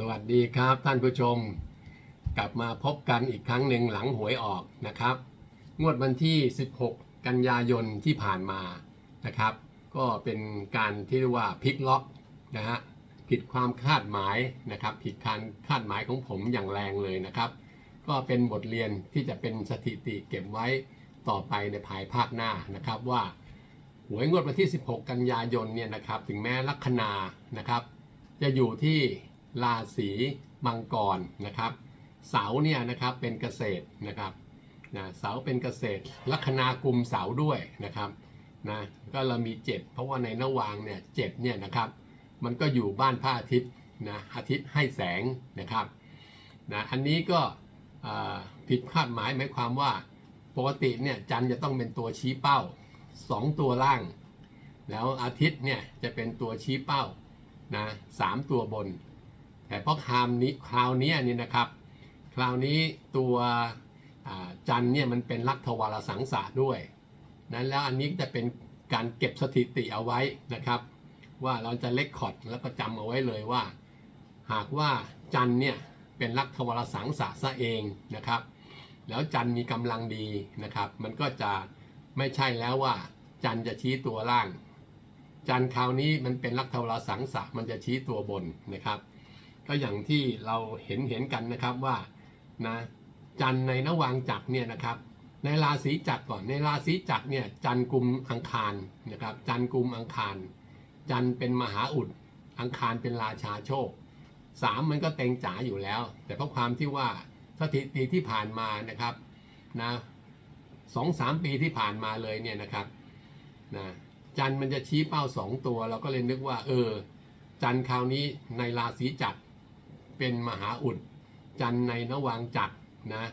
สวัสดีครับท่านผู้ชม กลับมาพบกันอีกครั้งหนึ่งหลังหวยออกนะครับ งวดวันที่ 16 กันยายนที่ผ่านมานะครับ ก็เป็นการที่เรียกว่าพลิกล็อกนะฮะผิดความคาดหมายนะครับ ผิดการคาดหมายของผมอย่างแรงเลยนะครับ ก็เป็นบทเรียนที่จะเป็นสถิติเก็บไว้ต่อไปในภายภาคหน้านะครับว่าหวยงวดวันที่ 16 กันยายนเนี่ยนะครับ ถึงแม้ลัคนานะครับ จะอยู่ที่ ราศีมังกรนะครับ เสาเนี่ยนะครับเป็นเกษตรนะครับนะเสาเป็นเกษตรลัคนากุมเสาด้วยนะครับนะก็เรามีเจ็ดเพราะว่าในนวางเนี่ยเจ็ดเนี่ยนะครับมันก็อยู่บ้านพระอาทิตย์นะอาทิตย์ให้แสงนะครับนะอันนี้ก็ผิดคาดหมายหมายความว่าปกติเนี่ยจันทร์จะต้องเป็นตัวชี้เป้าสองตัวล่าง แล้วอาทิตย์เนี่ยจะเป็นตัวชี้เป้านะสามตัวบน แต่เพราะคราวนี้คราวนี้นี่นะครับ คราวนี้ตัวจันเนี่ยมันเป็นลักทวารสังสะด้วยนั้นแล้วอันนี้จะเป็นการเก็บสถิติเอาไว้นะครับ ว่าเราจะเลคคอร์ดแล้วก็จำเอาไว้เลยว่า หากว่าจันเนี่ยเป็นลักทวารสังสะซะเองนะครับ แล้วจันมีกำลังดีนะครับ มันก็จะไม่ใช่แล้วว่า จันจะชี้ตัวล่าง จันคราวนี้มันเป็นลักทวารสังสะมันจะชี้ตัวบนนะครับ ก็อย่างที่เราเห็นเห็นกันนะครับว่านะจันในนวางจักรเนี่ยนะครับ ในราศีจักรก่อนในราศีจักรเนี่ยจันกุมอังคารนะครับ จันกุมอังคาร จันเป็นมหาอุดอังคารเป็นราชาโชคสามมันก็เต็งจ๋าอยู่แล้ว แต่เพราะความที่ว่าสถิติที่ผ่านมานะครับนะสองสามปีที่ผ่านมาเลยเนี่ยนะครับนะจันมันจะชี้เป้าสองตัว เราก็เลยนึกว่า เออ จันคราวนี้ในราศีจักร เป็นมหาอุด จันในนวางจักรนะ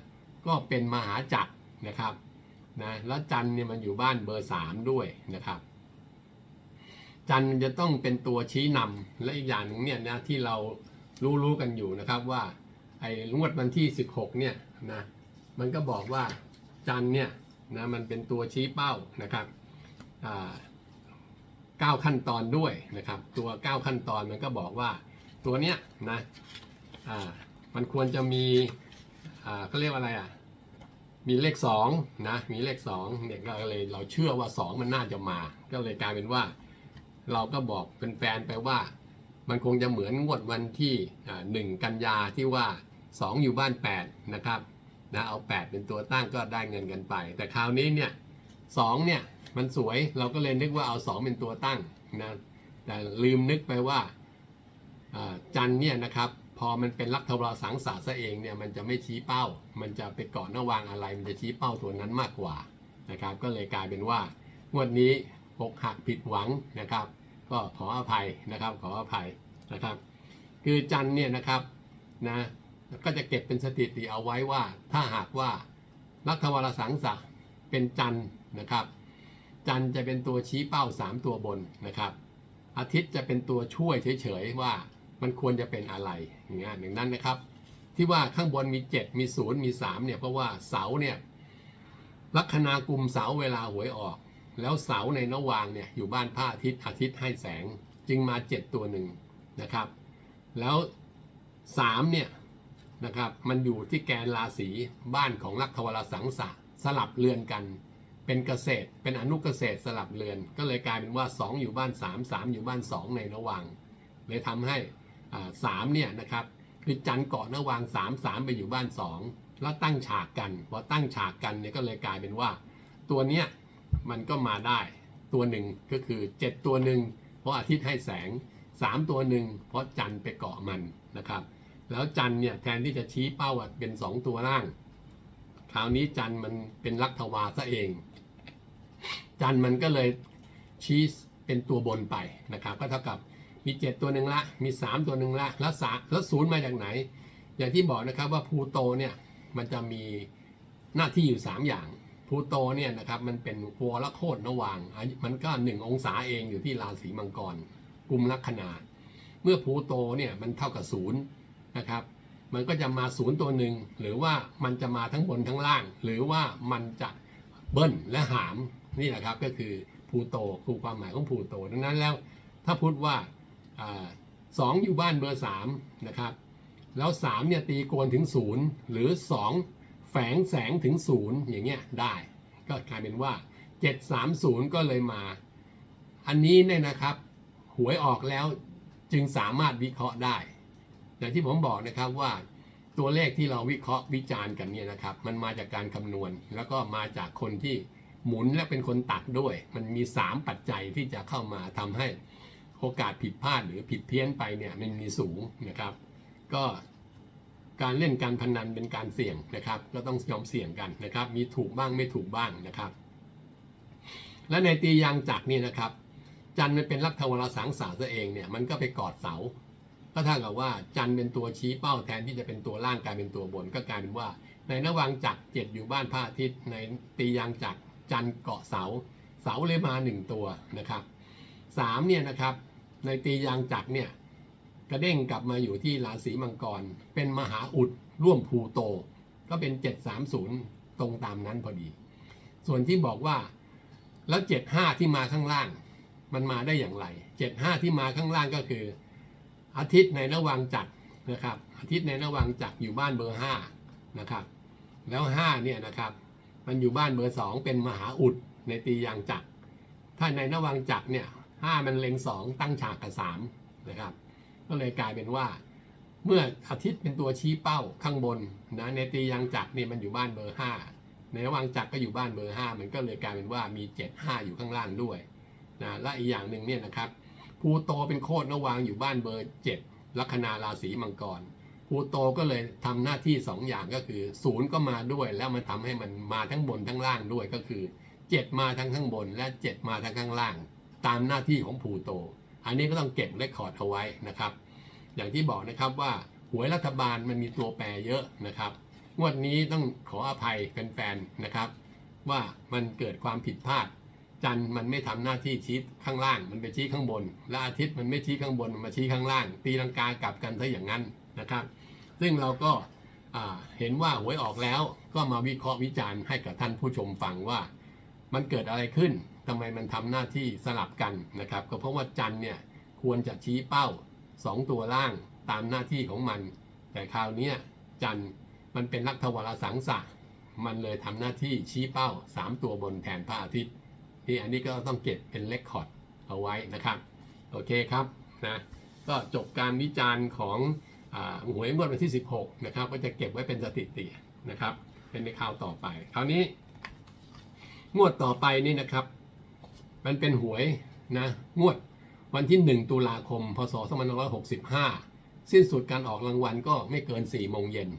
ก็เป็นมหาจักรนะครับนะแล้วจันเนี่ยมันอยู่บ้านเบอร์สามด้วยนะครับ จันจะต้องเป็นตัวชี้นำและอีกอย่างหนึ่งเนี่ยนะที่เรารู้รู้กันอยู่นะครับว่าไอ้งวดวันที่ 16เนี่ยนะมันก็บอกว่าจันเนี่ยนะมันเป็นตัวชี้เป้านะครับอ่าเก้าขั้นตอนด้วยนะครับ ตัวเก้าขั้นตอนมันก็บอกว่าตัวเนี้ยนะ อ่ามันควรจะมีอ่าเขาเรียกว่าอะไรอะมีเลขสองนะมีเลขสองเนี่ยก็เลยเราเชื่อว่าสองมันน่าจะมา ก็เลยกลายเป็นว่า เราก็บอกเป็นแฟนไปว่า มันคงจะเหมือนงวดวันที่หนึ่งกันยาที่ว่า2อยู่บ้าน8นะครับนะเอา8เป็นตัวตั้งก็ได้เงินกันไป แต่คราวนี้เนี่ยสองเนี่ยมันสวยเราก็เลยนึกว่าเอา2เป็นตัวตั้งนะแต่ลืมนึกไปว่าจันเนี่ยนะครับ พอมันเป็นลักทวารสังสาซะเองเนี่ยมันจะไม่ชี้เป้า มันจะไปเกาะหน้าวางอะไร มันจะชี้เป้าตัวนั้นมากกว่านะครับ ก็เลยกลายเป็นว่างวดนี้อกหักผิดหวังนะครับ ก็ขออภัยนะครับ ขออภัยนะครับ คือจันเนี่ยนะครับนะก็จะเก็บเป็นสถิติเอาไว้ว่า ถ้าหากว่าลักทวรสังสะเป็นจันนะครับ จันจะเป็นตัวชี้เป้า 3 ตัวบนนะครับ อาทิตย์จะเป็นตัวช่วยเฉยๆว่า มันควรจะเป็นอะไรอย่างเงี้ยอย่างนั้นนะครับ ที่ว่าข้างบนมี 7 มี 0 มี 3 เนี่ยเพราะว่าเสาเนี่ยลัคนากุมเสาเวลาหวยออก แล้วเสาในนวางเนี่ยอยู่บ้านพระอาทิตย์อาทิตย์ให้แสงจึงมา 7 ตัวหนึ่งนะครับ แล้ว3เนี่ยนะครับมันอยู่ที่แกนราศีบ้านของลักทวารสังสะสลับเรือนกัน เป็นเกษตร เป็นอนุเกษตรสลับเรือน ก็เลยกลายเป็นว่า 2 อยู่บ้าน 3 3 อยู่บ้าน 2 ในนวางเลยทำให้ สามเนี่ยนะครับคือจันต์เกาะนวาง3 3ไปอยู่บ้าน2แล้วตั้งฉากกันพอตั้งฉากกันเนี่ยก็เลยกลายเป็นว่า ตัวเนี้ยมันก็มาได้ตัวหนึ่งก็คือ 7 ตัวหนึ่งเพราะอาทิตย์ให้แสง 3 ตัวหนึ่งเพราะจันทร์ไปเกาะมันนะครับ แล้วจันทร์เนี่ยแทนที่จะชี้เป้าเป็น 2 ตัวล่าง คราวนี้จันทร์มันเป็นลักทวาซะเอง จันทร์มันก็เลยชี้เป็นตัวบนไปนะครับ ก็เท่ากับ มี7ตัวหนึ่งละ มี3ตัวหนึ่งละ แล้วสาแล้วศูนย์มาจากไหน อย่างที่บอกนะครับว่าพูโตเนี่ยมันจะมีหน้าที่อยู่3อย่างพูโตเนี่ยนะครับมันเป็นวรโคตรนวาง มันก็หนึ่งองศาเองอยู่ที่ราศีมังกรกลุ่มลัคนาเมื่อพูโตเนี่ยมันเท่ากับศูนย์นะครับมันก็จะมาศูนย์ตัวหนึ่งหรือว่ามันจะมาทั้งบนทั้งล่าง หรือว่ามันจะเบิ้ลและหามนี่แหละครับก็คือพูโตคือความหมายของพูโตดังนั้นแล้ว ถ้าพูดว่า สองอยู่บ้านเบอร์สามนะครับ แล้วสามเนี่ยตีโกนถึงศูนย์หรือสองแฝงแสงถึงศูนย์อย่างเงี้ยได้ ก็กลายเป็นว่าเจ็ดสามศูนย์ก็เลยมา อันนี้เนี่ยนะครับ หวยออกแล้วจึงสามารถวิเคราะห์ได้อย่างที่ผมบอกนะครับว่าตัวเลขที่เราวิเคราะห์วิจารณ์กันเนี่ยนะครับ มันมาจากการคำนวณ แล้วก็มาจากคนที่หมุนและเป็นคนตัดด้วย มันมี 3 ปัจจัยที่จะเข้ามาทำให้ โอกาสผิดพลาดหรือผิดเพี้ยนไปเนี่ยมันมีสูงนะครับ ก็การเล่นการพนันเป็นการเสี่ยงนะครับ ก็ต้องยอมเสี่ยงกันนะครับ มีถูกบ้างไม่ถูกบ้างนะครับ และในตียางจักรนี่นะครับ จันทร์มันเป็นลักษวรสังสารซะเองเนี่ยมันก็ไปกอดเสาก็เท่ากับว่าจันทร์เป็นตัวชี้เป้าแทนที่จะเป็นตัวล่างกลายเป็นตัวบน ก็กลายเป็นว่า ในระหว่างจักรเจ็ดอยู่บ้านพระอาทิตย์ในตียางจักรจันทร์เกาะเสาเสาเลยมาหนึ่งตัวนะครับ สามเนี่ยนะครับในตียางจักรเนี่ยกระเด้งกลับมาอยู่ที่ราศีมังกร เป็นมหาอุดร่วมพูโต ก็เป็น 730 ตรงตามนั้นพอดี ส่วนที่บอกว่าแล้ว 75 ที่มาข้างล่าง มันมาได้อย่างไร 75 ที่มาข้างล่างก็คือ อาทิตย์ในระหว่างจักรนะครับ อาทิตย์ในระหว่างจักรอยู่บ้านเบอร์ 5 นะครับ แล้ว 5 เนี่ยนะครับ มันอยู่บ้านเบอร์ 2 เป็นมหาอุดในตียางจักรถ้าในระหว่างจักรเนี่ย 5มันเล็งตั้งฉากกับ3นะครับ ก็เลยกลายเป็นว่า เมื่ออาทิตย์เป็นตัวชี้เป้าข้างบนนะในตียางจักรเนี่ยมันอยู่บ้านเบอร์5ในระหว่างจักรก็อยู่บ้านเบอร์5มันก็เลยกลายเป็นว่ามี7 5อยู่ข้างล่างด้วยนะและอีกอย่างหนึ่งเนี่ยนะครับพลูโตเป็นโคตรระวางอยู่บ้านเบอร์7ลัคนาราศีมังกรพลูโตก็เลยทำหน้าที่2อย่างก็คือศูนย์ก็มาด้วย แล้วมันทำให้มันมาทั้งบนทั้งล่างด้วยก็คือ 7 มาทั้งข้างบนและ 7 มาทั้งข้างล่าง ตามหน้าที่ของพลูโต อันนี้ก็ต้องเก็บเรคคอร์ดเอาไว้นะครับ อย่างที่บอกนะครับว่าหวยรัฐบาลมันมีตัวแปรเยอะนะครับงวดนี้ต้องขออภัยแฟนๆนะครับ ว่ามันเกิดความผิดพลาด จันมันไม่ทำหน้าที่ชี้ข้างล่าง มันไปชี้ข้างบน และอาทิตย์มันไม่ชี้ข้างบนมันมาชี้ข้างล่าง ตีลังกากลับกันซะอย่างนั้นนะครับ ซึ่งเราก็เห็นว่าหวยออกแล้วก็มาวิเคราะห์วิจารณ์ให้กับท่านผู้ชมฟังว่า มันเกิดอะไรขึ้น ทำไมมันทำหน้าที่สลับกันนะครับ ก็เพราะว่าจันเนี่ยควรจะชี้เป้าสองตัวล่างตามหน้าที่ของมัน แต่คราวนี้จันมันเป็นลักทวารสังสะมันเลยทำหน้าที่ชี้เป้า 3 ตัวบนแทนพระอาทิตย์นี่อันนี้ก็ต้องเก็บเป็นเลคคอร์ดเอาไว้นะครับ โอเคครับนะก็จบการวิจารณ์ของอหวยงวดวันที่ 16 นะครับ ก็จะเก็บไว้เป็นสถิตินะครับ เป็นในข่าวต่อไป คราวนี้งวดต่อไปนี่นะครับ มันเป็นหวยนะงวดวันที่ 1 ตุลาคม พศ 2565 สิ้นสุดการออกรางวัลก็ไม่เกิน 4 โมงเย็น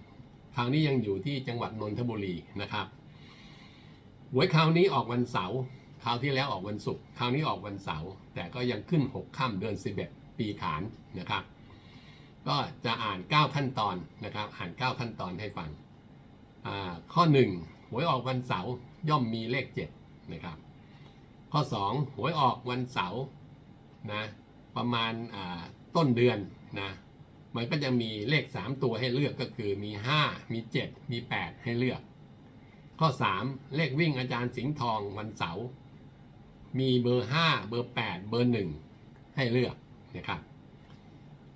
คราวนี้ยังอยู่ที่จังหวัดนนทบุรีนะครับหวยคราวนี้ออกวันเสาร์คราวที่แล้วออกวันศุกร์คราวนี้ออกวันเสาร์แต่ก็ยังขึ้น 6 ค่ำเดือน 11 ปีขานนะครับ ก็จะอ่าน 9 ขั้นตอนนะครับ อ่าน 9 ขั้นตอนให้ฟังอ่าข้อ 1 หวยออกวันเสาร์ย่อมมีเลข 7 นะครับ ข้อ 2 หวยออกวันเสาร์นะประมาณต้นเดือนนะมันก็จะมีเลข 3 ตัวให้เลือกก็คือมี 5 มี 7 มี 8 ให้เลือก ข้อ 3 เลขวิ่งอาจารย์สิงห์ทองวันเสาร์มีเบอร์ 5 เบอร์ 8 เบอร์ 1 ให้เลือกนะครับ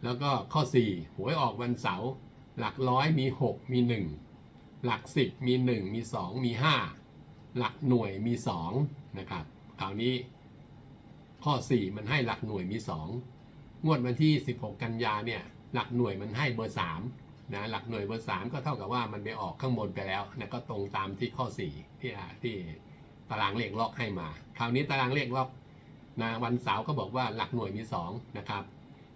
แล้วก็ข้อ 4 หวยออกวันเสาร์หลักร้อยมี 6 มี 1 หลัก 10 มี 1 มี 2 มี 5 หลักหน่วยมี 2 นะครับ คราวนี้ข้อ 4 มันให้หลักหน่วยมี 2 งวดวันที่ 16 กันยาเนี่ยหลักหน่วยมันให้เบอร์3นะหลักหน่วยเบอร์ 3 ก็เท่ากับว่ามันไปออกข้างบนไปแล้วนะก็ตรงตามที่ข้อ 4 ที่ที่ตารางเลขล็อกให้มา คราวนี้ตารางเลขล็อกนะวันเสาร์ก็บอกว่าหลักหน่วยมี2นะครับ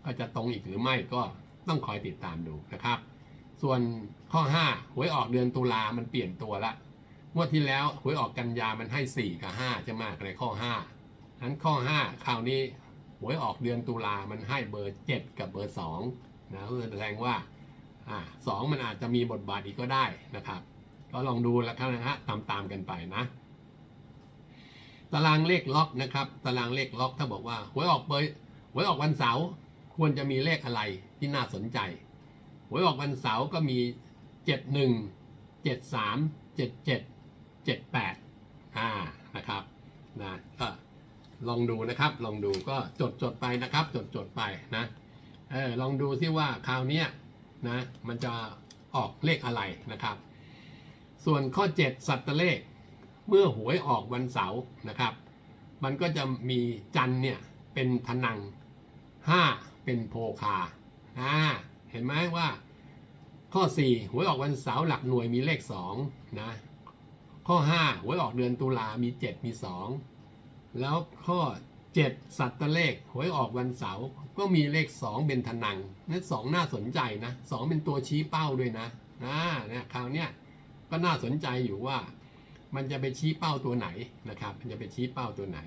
ก็จะตรงอีกหรือไม่ก็ต้องคอยติดตามดูนะครับ ส่วนข้อ 5 หวยออกเดือนตุลามันเปลี่ยนตัวละ งวดที่แล้วหวยออกกันยามันให้ 4 กับ 5 จะมากเลยข้อ5นั้นข้อ 5 คราวนี้หวยออกเดือนตุลามันให้เบอร์ 7 กับเบอร์2นะก็แสดงว่าอ่าสองมันอาจจะมีบทบาทอีกก็ได้นะครับ ก็ลองดูแล้วกันนะฮะตามตามกันไปนะ ตารางเลขล็อกนะครับ ตารางเลขล็อกถ้าบอกว่าหวยออกเบอร์หวยออกวันเสาร์ควรจะมีเลขอะไรที่น่าสนใจหวยออกวันเสาร์ก็มี 71 73 77 78อ่านะครับนะก็ลองดูนะครับ ลองดูก็จดจดไปนะครับ จดจดไปนะเออลองดูซิว่าคราวนี้นะมันจะออกเลขอะไรนะครับ ส่วนข้อ 7 สัตว์เลขเมื่อหวยออกวันเสาร์นะครับ มันก็จะมีจันเนี่ยเป็นทนัง 5 เป็นโพคาอ่าเห็นไหมว่าข้อ 4 หวยออกวันเสาร์หลักหน่วยมีเลข2นะ ข้อ5หวยออกเดือนตุลามี 7 มี 2 แล้วข้อ 7 สัตว์เลขหวยออกวันเสาร์ก็มีเลข 2 เป็นทนังนั่นสองน่าสนใจนะ 2 เป็นตัวชี้เป้าด้วยนะอ่าเนี่ยคราวเนี้ยก็น่าสนใจอยู่ว่า มันจะไปชี้เป้าตัวไหนนะครับ มันจะไปชี้เป้าตัวไหน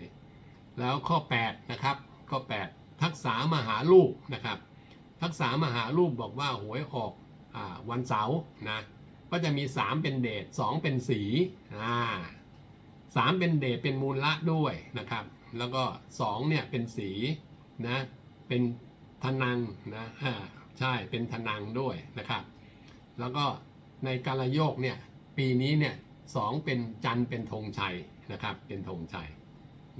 แล้วข้อ 8 นะครับ ข้อ 8 ทักษะมหาลูกนะครับ ทักษะมหาลูกบอกว่าหวยออกอวันเสาร์นะ ก็จะมี 3 เป็นเดช2เป็นสีอ่าสามเป็นเดชเป็นมูลละด้วยนะครับ แล้วก็2เนี่ยเป็นสีนะเป็นทนังนะอ่าใช่เป็นทนังด้วยนะครับ แล้วก็ในกาลโยกเนี่ยปีนี้เนี่ยสองเป็นจันเป็นธงชัยนะครับ เป็นธงชัย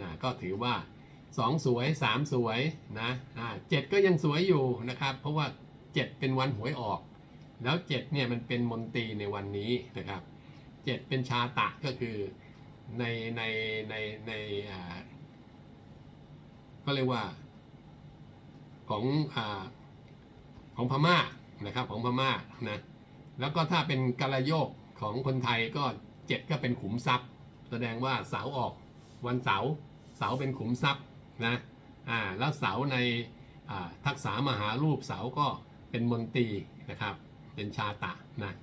นะก็ถือว่า2สวย3สวยนะอ่าเจ็ดก็ยังสวยอยู่นะครับ เพราะว่า7เป็นวันหวยออก แล้ว7เนี่ยมันเป็นมนตรีในวันนี้นะครับ7เป็นชาตะก็คือในในในในอ่าก็เรียกว่าของอ่าของพม่านะครับของพม่านะแล้วก็ถ้าเป็นกาลโยกของคนไทยก็7ก็เป็นขุมทรัพย์ แสดงว่าเสาออกวันเสาเสาเป็นขุมทรัพย์นะอ่าแล้วเสาในทักษะมหารูปเสาก็เป็นมนตรีนะครับ เป็นชาตะนะ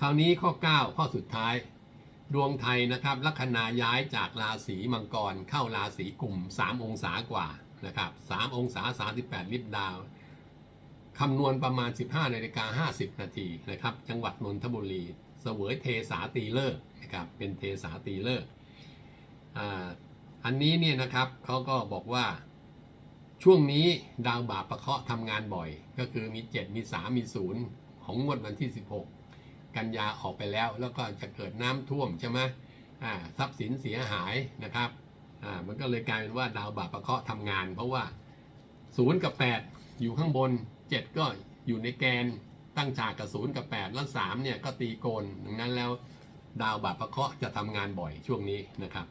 คราวนี้ข้อ 9 ข้อสุดท้าย ดวงไทยนะครับ ลัคนาย้ายจากราศีมังกรเข้าราศีกลุ่ม 3 องศากว่านะครับ3องศา 38 ลิบดาวคำนวณประมาณ 15นาฬิกา50 นาทีนะครับ จังหวัดนนทบุรีเสวยเทสาตีเลิกษ์นะครับ เป็นเทสาตีเลิกษ์อ่าอันนี้เนี่ยนะครับเขาก็บอกว่า ช่วงนี้ดาวบาปประเคาะทำงานบ่อย ก็คือมี 7 มี 3 มี 0 ของงวดวันที่ 16 กันยาออกไปแล้ว แล้วก็จะเกิดน้ำท่วมใช่ไหมทรัพย์สินเสียหายนะครับมันก็เลยกลายเป็นว่าดาวบาปประเคาะทำงาน เพราะว่า 0 กับ 8 อยู่ข้างบน 7 ก็อยู่ในแกนตั้งฉากกับ 0 กับ 8 แล้ว 3 เนี่ยก็ตีโกนดังนั้นแล้วดาวบาปประเคาะจะทำงานบ่อยช่วงนี้นะครับ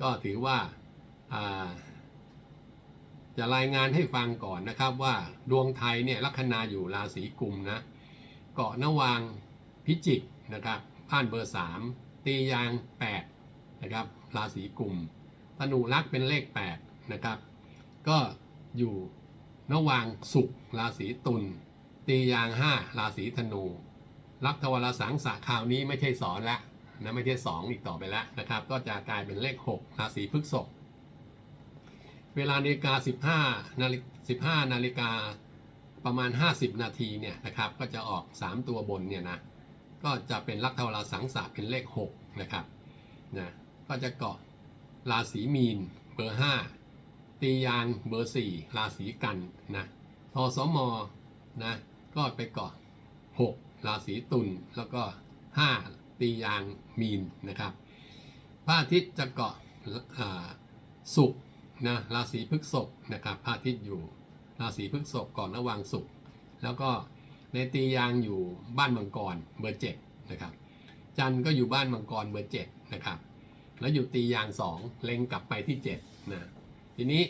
ก็ถือว่า จะรายงานให้ฟังก่อนนะครับว่าดวงไทยเนี่ยลัคนาอยู่ราศีกุมนะ เกาะนวางพิจิกนะครับผ่านเบอร์ 3 ตียาง 8 นะครับ ราศีกุมธนูรักเป็นเลข 8 นะครับ ก็อยู่นวางสุขราศีตุลตียาง 5 ราศีธนูลักทวารสังสะคราวนี้ไม่ใช่สอนล้วนะไม่ใช่ 2 อีกต่อไปแล้วนะครับ ก็จะกลายเป็นเลข 6 ราศีพฤษภ เวลานาฬิกา 15นาฬิ15นาฬิกาประมาณ 50 นาทีเนี่ยนะครับ ก็จะออก 3 ตัวบนเนี่ยนะ ก็จะเป็นลักทวารสังสะเป็นเลข 6 นะครับนะก็จะเกาะราศีมีนเบอร์ 5 ตียางเบอร์ 4 ราศีกันนะทสมอนะก็ไปเกาะ 6 ราศีตุลแล้วก็ 5 ตียางมีนนะครับพระอาทิตย์จะเกาะอ่าศุกร์ นะราศีพฤษภนะครับพระอาทิตย์อยู่ราศีพฤษภก่อนระวังศุกร์แล้วก็ในตียางอยู่บ้านมังกรเบอร์เจ็ดนะครับจันทร์ก็อยู่บ้านมังกรเบอร์เจ็ดนะครับแล้วอยู่ตียางสองเล็งกลับไปที่เจ็ดนะทีนี้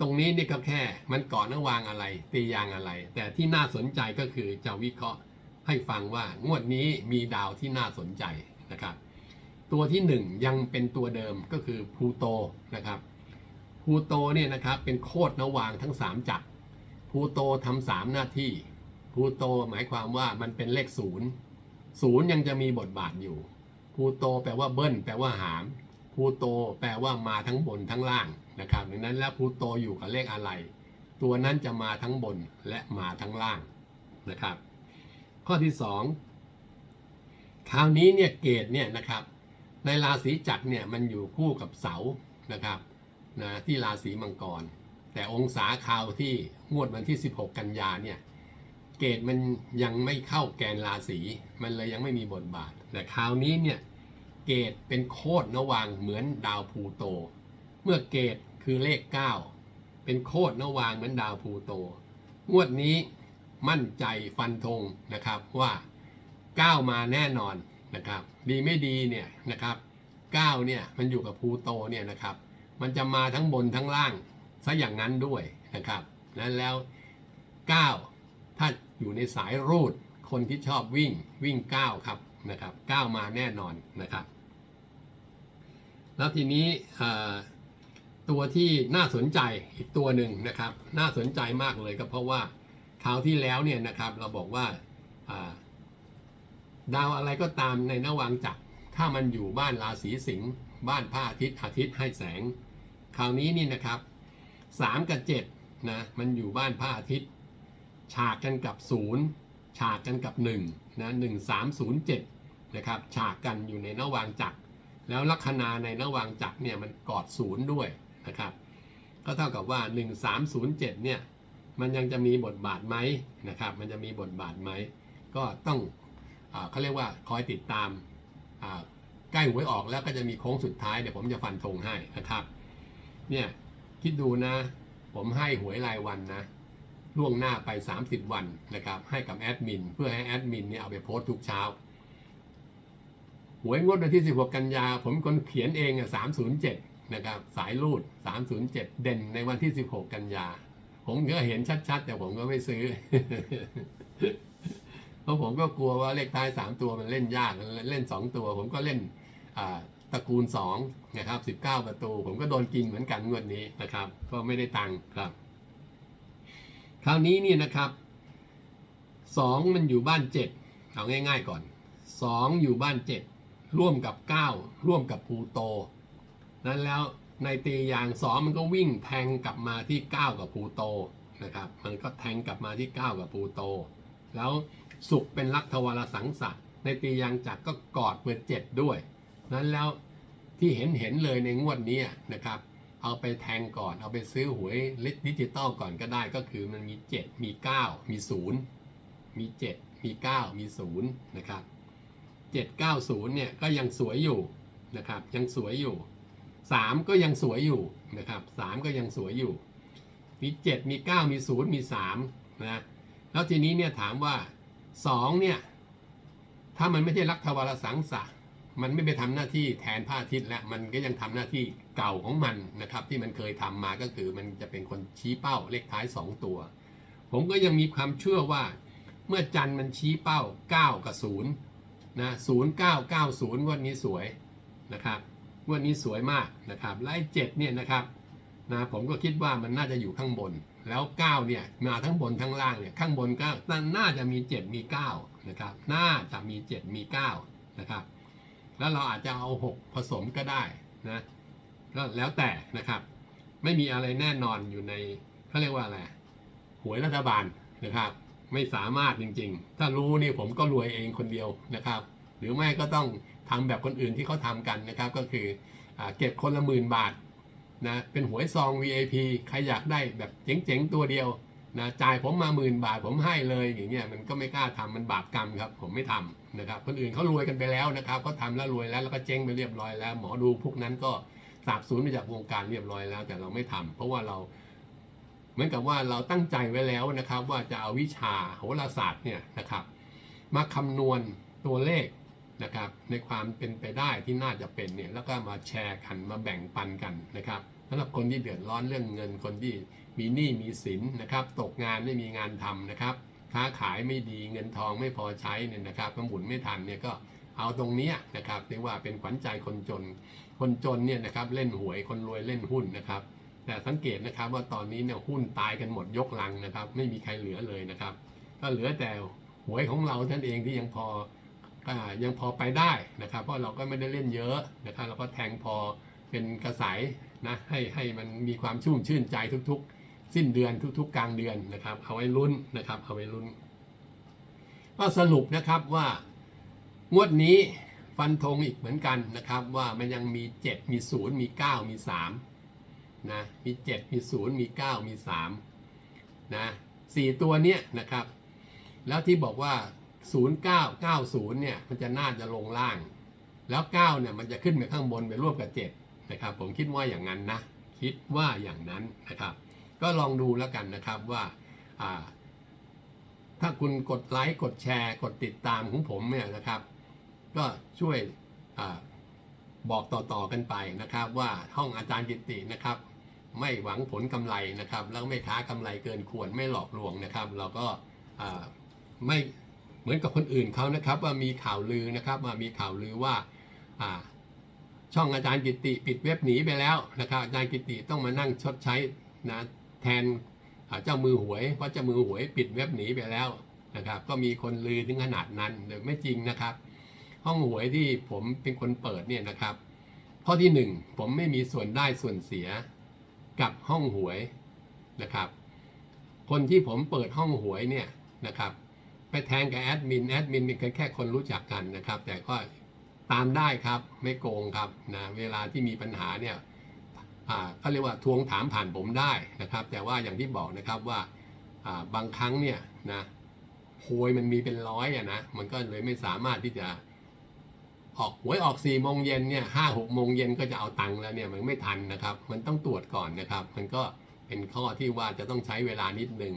ตรงนี้นี่ก็แค่มันก่อนระวางอะไร ตียางอะไร แต่ที่น่าสนใจก็คือจะวิเคราะห์ให้ฟังว่างวดนี้มีดาวที่น่าสนใจนะครับตัวที่หนึ่งยังเป็นตัวเดิมก็คือพลูโตนะครับ ลูโตเนี่ยนะครับเป็นโคตรนวางทั้ง 3 จักรพลูโตทำสามหน้าที่พลูโตหมายความว่ามันเป็นเลขศูนย์ศูนย์ยังจะมีบทบาทอยู่พลูโตแปลว่าเบิ้ลแปลว่าหามพลูโตแปลว่ามาทั้งบนทั้งล่างนะครับดังนั้นแล้วพลูโตอยู่กับเลขอะไร ตัวนั้นจะมาทั้งบนและมาทั้งล่างนะครับ ข้อที่สองคราวนี้เนี่ยเกตเนี่ยนะครับในราศีจักรเนี่ยมันอยู่คู่กับเสานะครับ นะที่ราศีมังกร แต่องศาคราวที่งวดวันที่ 16 กันยาเนี่ยเกตมันยังไม่เข้าแกนราศีมันเลยยังไม่มีบทบาท แต่คราวนี้เนี่ยเกตเป็นโคตรนวางเหมือนดาวพูโต เมื่อเกตคือเลข 9 เป็นโคตรนวางเหมือนดาวพูโต งวดนี้มั่นใจฟันธงนะครับว่าก้าวมาแน่นอนนะครับ ดีไม่ดีเนี่ยนะครับก้าวเนี่ยมันอยู่กับพูโตเนี่ยนะครับ มันจะมาทั้งบนทั้งล่างซะอย่างนั้นด้วยนะครับนั้นแล้วก้าวถ้าอยู่ในสายรูดคนที่ชอบวิ่งวิ่งก้าวครับนะครับก้าวมาแน่นอนนะครับ แล้วทีนี้ตัวที่น่าสนใจอีกตัวหนึ่งนะครับ น่าสนใจมากเลยก็เพราะว่าคราวที่แล้วเนี่ยนะครับเราบอกว่าดาวอะไรก็ตามในนวังจักรถ้ามันอยู่บ้านราศีสิงห์บ้านพระอาทิตย์อาทิตย์ให้แสง ราวนี้นี่นะครับสามกับเจ็ดนะมันอยู่บ้านพระอาทิตย์ ฉากกันกับศูนย์ฉากกันกับหนึ่งนะหนึ่งสามศูนย์เจ็ดนะครับฉากกันอยู่ในนวังจักรแล้วลัคนาในระหว่างจักรเนี่ยมันกอดศูนย์ด้วยนะครับก็เท่ากับว่า 1307 เนี่ย มันยังจะมีบทบาทไหมนะครับ มันจะมีบทบาทไหม ก็ต้องอเขาเรียกว่าคอยติดตามใกล้หวยออกแล้วก็จะมีโค้งสุดท้ายเดี๋ยวผมจะฟันธงให้นะครับ เนี่ยคิดดูนะ ผมให้หวยรายวันนะล่วงหน้าไป 30 วันนะครับ ให้กับแอดมิน เพื่อให้แอดมินเนี่ยเอาไปโพสต์ทุกเช้า หวยงวดวันที่ 16 กันยา ผมคนเขียนเองอะ307 นะครับ สายรูด 307 เด่นในวันที่ 16 กันยา ผมก็เห็นชัด ๆ แต่ผมก็ไม่ซื้อ เพราะผมก็กลัวว่าเลขท้าย 3 ตัวมันเล่นยาก เล่น 2 ตัว ผมก็เล่นอ่า ตระกูล2นะครับ19 ประตู ผมก็โดนกินเหมือนกันงวดนี้นะครับ ก็ไม่ได้ตังค์ครับ คราวนี้เนี่ยนะครับ 2 มันอยู่บ้าน 7 เอาง่ายๆก่อน 2 อยู่บ้าน 7 ร่วมกับ 9 ร่วมกับพลูโต นั้นแล้วในตียาง 2 มันก็วิ่งแทงกลับมาที่ 9 กับพลูโตนะครับ มันก็แทงกลับมาที่ 9 กับพลูโต แล้วสุขเป็นลักทวารสังสะในตียางจักรก็กอดเบอร์เจ็ดด้วย นั้นแล้วที่เห็นเห็นเลยในงวดนี้นะครับ เอาไปแทงก่อน เอาไปซื้อหวยดิจิตอลก่อนก็ได้ก็คือมันมี 7 มี 9 มี 0 มี 7 มี 9 มี 0 นะครับ 790 เนี่ยก็ยังสวยอยู่นะครับ ยังสวยอยู่ 3 ก็ยังสวยอยู่นะครับ 3 ก็ยังสวยอยู่ มี 7 มี 9 มี 0 มี 3 นะ แล้วทีนี้เนี่ยถามว่า 2 เนี่ย ถ้ามันไม่ใช่ลักทวารสังสะ มันไม่ไปทำหน้าที่แทนพระอาทิตย์และมันก็ยังทำหน้าที่เก่าของมันนะครับ ที่มันเคยทำมาก็คือมันจะเป็นคนชี้เป้าเลขท้าย 2 ตัว ผมก็ยังมีความเชื่อว่า เมื่อจันทร์มันชี้เป้า 9 กับ0นะ0990งวดนี้สวยนะครับวดนี้สวยมากนะครับและไอ้7เนี่ยนะครับนะผมก็คิดว่ามันน่าจะอยู่ข้างบน แล้ว9เนี่ยมาทั้งบนทั้งล่างเนี่ยข้างบนก็น่าจะมี 7 มี9นะครับน่าจะมี 7 มี9นะครับ แล้วเราอาจจะเอา 6 ผสมก็ได้นะก็แล้วแต่นะครับ ไม่มีอะไรแน่นอนอยู่ในเขาเรียกว่าอะไรหวยรัฐบาลนะครับ ไม่สามารถจริง ๆ ถ้ารู้นี่ผมก็รวยเองคนเดียวนะครับ หรือไม่ก็ต้องทำแบบคนอื่นที่เขาทำกันนะครับ ก็คืออเก็บคนละหมื่นบาทนะเป็นหวยซอง VIP ใครอยากได้แบบเจ๋งๆตัวเดียว นะจ่ายผมมาหมื่นบาทผมให้เลยอย่างเงี้ยมันก็ไม่กล้าทำมันบาปกรรมครับ ผมไม่ทำนะครับคนอื่นเขารวยกันไปแล้วนะครับเขาทำแล้วรวยแล้วแล้วก็เจ๊งไปเรียบร้อยแล้ว หมอดูพวกนั้นก็สาบสูญไปจากวงการเรียบร้อยแล้ว แต่เราไม่ทำเพราะว่าเรา เหมือนกับว่าเราตั้งใจไว้แล้วนะครับ ว่าจะเอาวิชาโหราศาสตร์เนี่ยนะครับ มาคำนวณตัวเลขนะครับ ในความเป็นไปได้ที่น่าจะเป็นเนี่ยแล้วก็มาแชร์กันมาแบ่งปันกันนะครับสำหรับคนที่เดือดร้อนเรื่องเงินคนที่ มีหนี้มีสินนะครับ ตกงานไม่มีงานทำนะครับ ค้าขายไม่ดีเงินทองไม่พอใช้เนี่ยนะครับก็หมุนไม่ทันเนี่ยก็เอาตรงนี้นะครับเรียกว่าเป็นขวัญใจคนจน คนจนเนี่ยนะครับเล่นหวยคนรวยเล่นหุ้นนะครับ แต่สังเกตนะครับว่าตอนนี้เนี่ยหุ้นตายกันหมดยกลังนะครับ ไม่มีใครเหลือเลยนะครับ ก็เหลือแต่หวยของเราท่านเองที่ยังพออยังพอไปได้นะครับ เพราะเราก็ไม่ได้เล่นเยอะนะครับเราก็แทงพอเป็นกระสายนะให้ให้มันมีความชุ่มชื่นใจทุกๆ สิ้นเดือนทุก ๆ กลางเดือนนะครับ เอาไว้ลุ้นนะครับ เอาไว้ลุ้น ก็สรุปนะครับว่างวดนี้ฟันธงอีกเหมือนกันนะครับ ว่ามันยังมี 7 มี 0 มี 9 มี3นะมี 7 มี 0 มี 9 มี3นะสี่ตัวเนี้ยนะครับ แล้วที่บอกว่า 0990เนี่ยมันจะน่าจะลงล่าง แล้ว9เนี่ยมันจะขึ้นไปข้างบนไปร่วมกับ7นะครับผมคิดว่าอย่างนั้นนะ คิดว่าอย่างนั้นนะครับ ก็ลองดูแล้วกันนะครับว่าถ้าคุณกดไลค์กดแชร์กดติดตามของผมเนี่ยนะครับ ก็ช่วยอบอกต่อๆกันไปนะครับ ว่าห้องอาจารย์กิตินะครับ ไม่หวังผลกำไรนะครับ แล้วไม่ค้ากำไรเกินควรไม่หลอกลวงนะครับ เราก็ไม่เหมือนกับคนอื่นเขานะครับ ว่ามีข่าวลือนะครับว่ามีข่าวลือว่าช่องอาจารย์กิติปิดเว็บหนีไปแล้วนะครับอาจารย์กิติต้องมานั่งชดใช้นะ แทนเจ้ามือหวยเพราะเจ้ามือหวยปิดเว็บหนีไปแล้วนะครับ ก็มีคนลือถึงขนาดนั้นแต่ไม่จริงนะครับ ห้องหวยที่ผมเป็นคนเปิดเนี่ยนะครับ ข้อที่หนึ่งผมไม่มีส่วนได้ส่วนเสียกับห้องหวยนะครับ คนที่ผมเปิดห้องหวยเนี่ยนะครับไปแทงกับแอดมินแอดมินเป็นแค่คนรู้จักกันนะครับ แต่ก็ตามได้ครับไม่โกงครับนะเวลาที่มีปัญหาเนี่ย เขาเรียกว่าทวงถามผ่านผมได้นะครับ แต่ว่าอย่างที่บอกนะครับว่าบางครั้งเนี่ยนะโพยมันมีเป็นร้อยอะนะมันก็เลยไม่สามารถที่จะออกหวยออกสี่โมงเย็นเนี่ยห้าหกโมงเย็นก็จะเอาตังค์แล้วเนี่ยมันไม่ทันนะครับ มันต้องตรวจก่อนนะครับ มันก็เป็นข้อที่ว่าจะต้องใช้เวลานิดหนึ่ง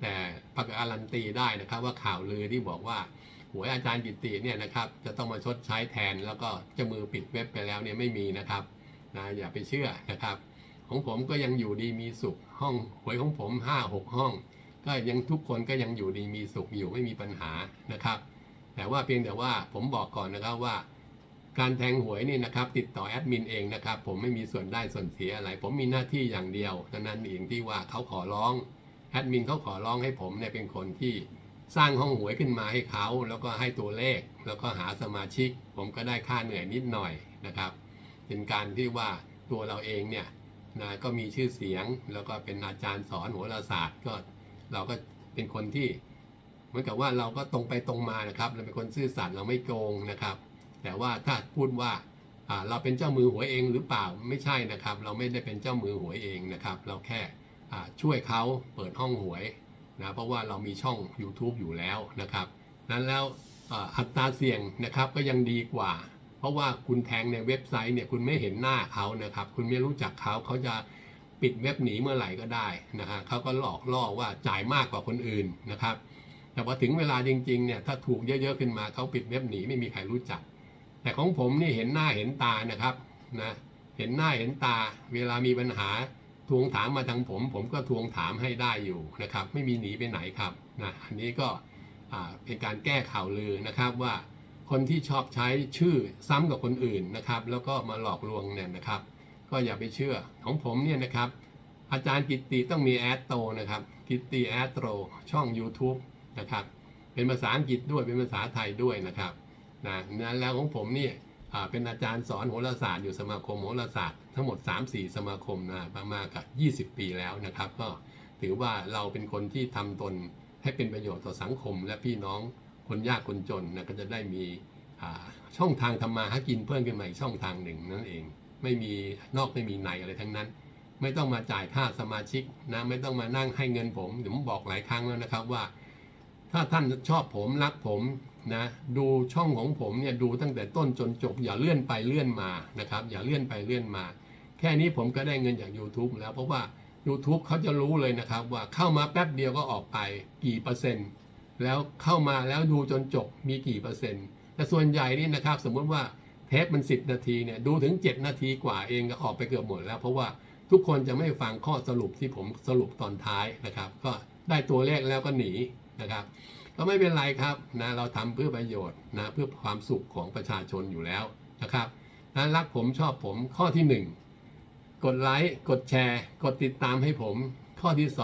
แต่ประการันตีได้นะครับ ว่าข่าวลือที่บอกว่าหวยอาจารย์กิติเนี่ยนะครับ จะต้องมาชดใช้แทนแล้วก็จะมือปิดเว็บไปแล้วเนี่ยไม่มีนะครับ นะอย่าไปเชื่อนะครับ ของผมก็ยังอยู่ดีมีสุขห้องหวยของผมห้าหกห้อง ก็ยังทุกคนก็ยังอยู่ดีมีสุขอยู่ไม่มีปัญหานะครับ แต่ว่าเพียงแต่ว่าผมบอกก่อนนะครับว่า การแทงหวยนี่นะครับ ติดต่อแอดมินเองนะครับ ผมไม่มีส่วนได้ส่วนเสียอะไร ผมมีหน้าที่อย่างเดียวเท่านั้นเองที่ว่าเขาขอร้องแอดมินเขาขอร้องให้ผมเนี่ยเป็นคนที่สร้างห้องหวยขึ้นมาให้เขา แล้วก็ให้ตัวเลข แล้วก็หาสมาชิก ผมก็ได้ค่าเหนื่อยนิดหน่อยนะครับ เป็นการที่ว่าตัวเราเองเนี่ยนะก็มีชื่อเสียงแล้วก็เป็นอาจารย์สอนโหราศาสตร์ก็เราก็เป็นคนที่เหมือนกับว่าเราก็ตรงไปตรงมานะครับ เราเป็นคนซื่อสัตย์เราไม่โกงนะครับ แต่ว่าถ้าพูดว่าเราเป็นเจ้ามือหวยเองหรือเปล่าไม่ใช่นะครับ เราไม่ได้เป็นเจ้ามือหวยเองนะครับ เราแค่ช่วยเขาเปิดห้องหวยนะเพราะว่าเรามีช่อง YouTube อยู่แล้วนะครับ นั้นแล้วอัตราเสี่ยงนะครับก็ยังดีกว่า เพราะว่าคุณแทงในเว็บไซต์เนี่ยคุณไม่เห็นหน้าเขานะครับ คุณไม่รู้จักเขาเขาจะปิดเว็บหนีเมื่อไหร่ก็ได้นะฮะเขาก็หลอกล่อว่าจ่ายมากกว่าคนอื่นนะครับ แต่พอถึงเวลาจริงๆเนี่ยถ้าถูกเยอะๆขึ้นมาเขาปิดเว็บหนีไม่มีใครรู้จัก แต่ของผมนี่เห็นหน้าเห็นตานะครับนะเห็นหน้าเห็นตา เวลามีปัญหาทวงถามมาทางผม ผมก็ทวงถามให้ได้อยู่นะครับ ไม่มีหนีไปไหนครับนะอันนี้ก็เป็นการแก้ข่าวลือนะครับว่า คนที่ชอบใช้ชื่อซ้ำกับคนอื่นนะครับ แล้วก็มาหลอกลวงเนี่ยนะครับ ก็อย่าไปเชื่อของผมเนี่ยนะครับ อาจารย์กิตติต้องมีแอดโตนะครับ กิตติแอดโตช่อง YouTube นะครับเป็นภาษาอังกฤษด้วยเป็นภาษาไทยด้วยนะครับนะนั้นแล้วของผมนี่อ่าเป็นอาจารย์สอนโหราศาสตร์อยู่สมาคมโหราศาสตร์ทั้งหมด 3-4 สมาคมนะประมาณกับ 20 ปีแล้วนะครับ ก็ถือว่าเราเป็นคนที่ทำตนให้เป็นประโยชน์ต่อสังคมและพี่น้อง คนยากคนจนนะก็จะได้มีช่องทางทำมาหากินเพิ่มขึ้นมาอีกช่องทางหนึ่งนั่นเอง ไม่มีนอกไม่มีในอะไรทั้งนั้น ไม่ต้องมาจ่ายค่าสมาชิกนะไม่ต้องมานั่งให้เงินผมเดี๋ยวผมบอกหลายครั้งแล้วนะครับว่า ถ้าท่านชอบผมรักผมนะดูช่องของผมเนี่ยดูตั้งแต่ต้นจนจบ อย่าเลื่อนไปเลื่อนมานะครับ อย่าเลื่อนไปเลื่อนมา แค่นี้ผมก็ได้เงินจาก YouTube แล้วเพราะว่า YouTube เขาจะรู้เลยนะครับว่าเข้ามาแป๊บเดียวก็ออกไปกี่เปอร์เซ็นต์ แล้วเข้ามาแล้วดูจนจบมีกี่เปอร์เซ็นต์ แต่ส่วนใหญ่นี่นะครับ สมมติว่าเทปมัน 10 นาทีเนี่ยดูถึง 7 นาทีกว่าเองก็ออกไปเกือบหมดแล้ว เพราะว่าทุกคนจะไม่ฟังข้อสรุปที่ผมสรุปตอนท้ายนะครับ ก็ได้ตัวเลขแล้วก็หนีนะครับ ก็ไม่เป็นไรครับนะเราทำเพื่อประโยชน์นะเพื่อความสุขของประชาชนอยู่แล้วนะครับนั้นรักผมชอบผมข้อที่หนึ่งกดไลค์กดแชร์ กดติดตามให้ผม ข้อที่ส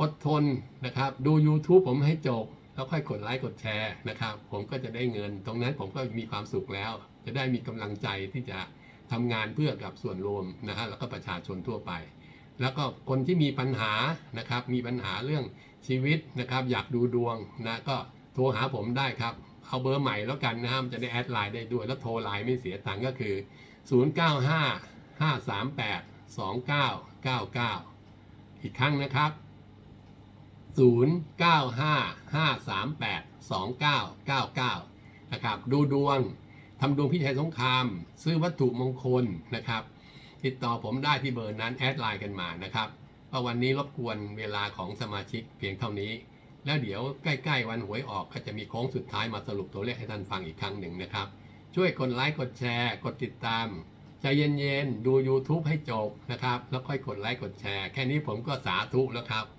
อดทนนะครับดู YouTube ผมให้จบ แล้วค่อยกดไลค์กดแชร์นะครับ ผมก็จะได้เงิน ตรงนั้นผมก็มีความสุขแล้ว จะได้มีกำลังใจที่จะทำงานเพื่อกับส่วนรวมนะฮะแล้วก็ประชาชนทั่วไป แล้วก็คนที่มีปัญหานะครับ มีปัญหาเรื่องชีวิตนะครับ อยากดูดวงนะก็โทรหาผมได้ครับ เอาเบอร์ใหม่แล้วกันนะครับมันจะได้แอดไลน์ได้ด้วย แล้วโทรไลน์ไม่เสียตังค์ก็คือ 095 538 2999 อีกครั้งนะครับ 0955382999 นะครับ ดูดวงทำดวงพี่ชายสงคราม ซื้อวัตถุมงคลนะครับ ติดต่อผมได้ที่เบอร์นั้นแอดไลน์กันมานะครับเพราะวันนี้รบกวนเวลาของสมาชิกเพียงเท่านี้ แล้วเดี๋ยวใกล้ ๆ วันหวยออกก็จะมีโค้งสุดท้ายมาสรุปตัวเลขให้ท่านฟังอีกครั้งหนึ่งนะครับ ช่วยกดไลค์กดแชร์ กดติดตามใจเย็นๆ ดู YouTube ให้จบนะครับ แล้วค่อยกดไลค์กดแชร์ แค่นี้ผมก็สาธุแล้วครับ